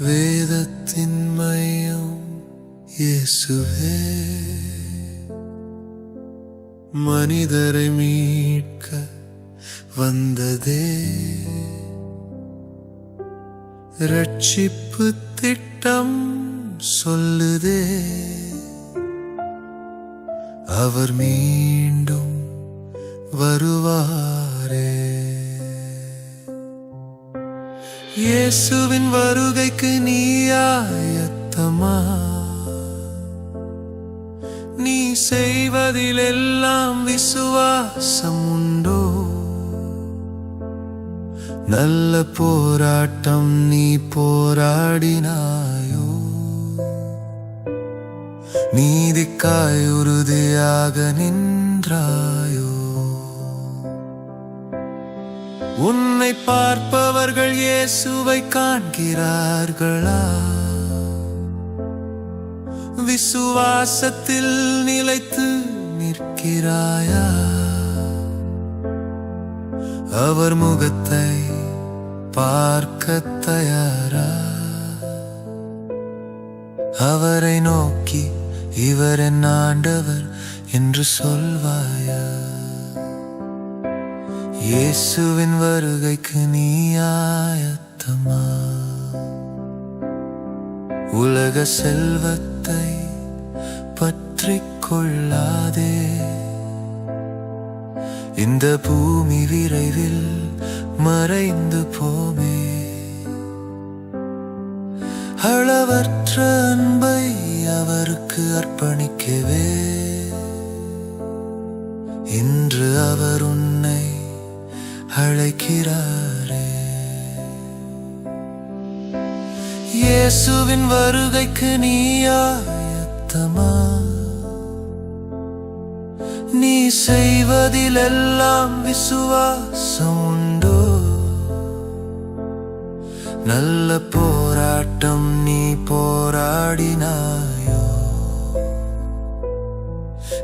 வேதத்தின் மையம் இயேசுவே. மனிதரை மீட்க வந்ததே. ரட்சிப்பு திட்டம் சொல்லுதே. அவர் மீண்டும் வருவாரே. இயேசுவின் வருகைக்கு நீ ஆயத்தமா நீ செய்வதில் எல்லாம் விசுவாசம் உண்டோ நல்ல போராட்டம் நீ போராடினாயோ? நீதிக்காய் உறுதியாக நின்றாயோ? உன்னை பார்ப்பவர்கள் இயேசுவை காண்கிறார்களா? விசுவாசத்தில் நிலைத்து நிற்கிறாயா? அவர் முகத்தை பார்க்க தயாரா? அவரை நோக்கி இவர் என் ஆண்டவர் என்று சொல்வாயா? இயேசுவின் வருகைக்கு நீ ஆயத்தமா உலக செல்வத்தை பற்றி கொள்ளாதே. இந்த பூமி விரைவில் மறைந்து போமே. அளவற்ற அன்பை அவருக்கு அர்ப்பணிக்கவே. இன்று அவர் உன்னை அழைக்கிறாரே. இயேசுவின் வருகைக்கு நீ ஆயத்தமா நீ செய்வதிலெல்லாம் விசுவாசம் உண்டோ நல்ல போராட்டம் நீ போராடினாயோ?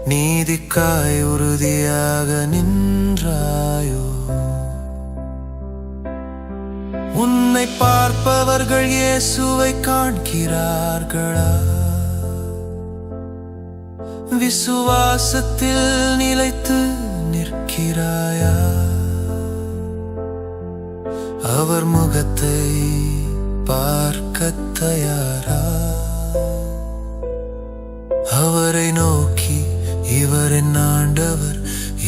நீதிக்காய் உறுதியாக நின்றாயோ? பார்ப்பவர்கள் இயேசுவை காண்கிறார்களா? விசுவாசத்தில் நிலைத்து நிற்கிறாயா? அவர் முகத்தை பார்க்க தயாரா? அவரை நோக்கி இவர் என் ஆண்டவர்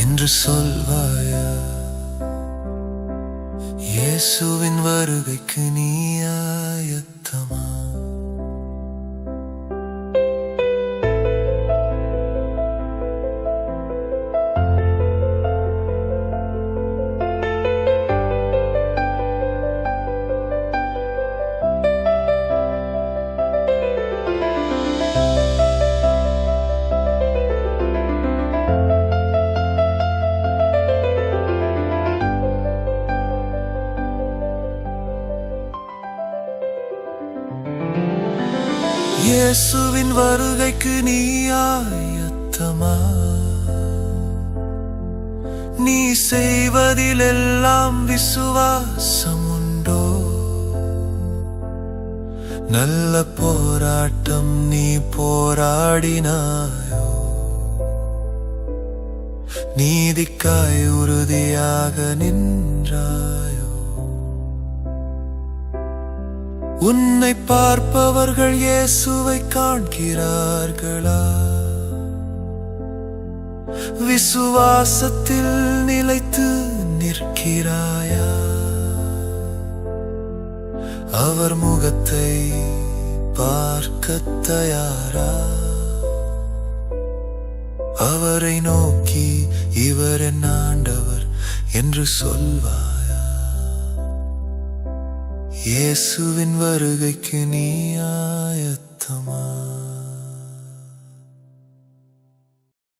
என்று சொல்வாயா? இயேசுவின் வருகைக்கு நீ ஆயத்தமா? இயேசுவின் வருகைக்கு நீ ஆயத்தமா நீ செய்வதிலெல்லாம் விசுவாசம் உண்டோ நல்ல போராட்டம் நீ போராடினாயோ? நீதிக்காய் உறுதியாக நின்றாயோ? உன்னை பார்ப்பவர்கள் இயேசுவை காண்கிறார்களா? விசுவாசத்தில் நிலைத்து நிற்கிறாயா? அவர் முகத்தை பார்க்க தயாரா? அவரை நோக்கி இவர் என் ஆண்டவர் என்று சொல்வார். இயேசுவின் வருகைக்கு நீ ஆயத்தமா?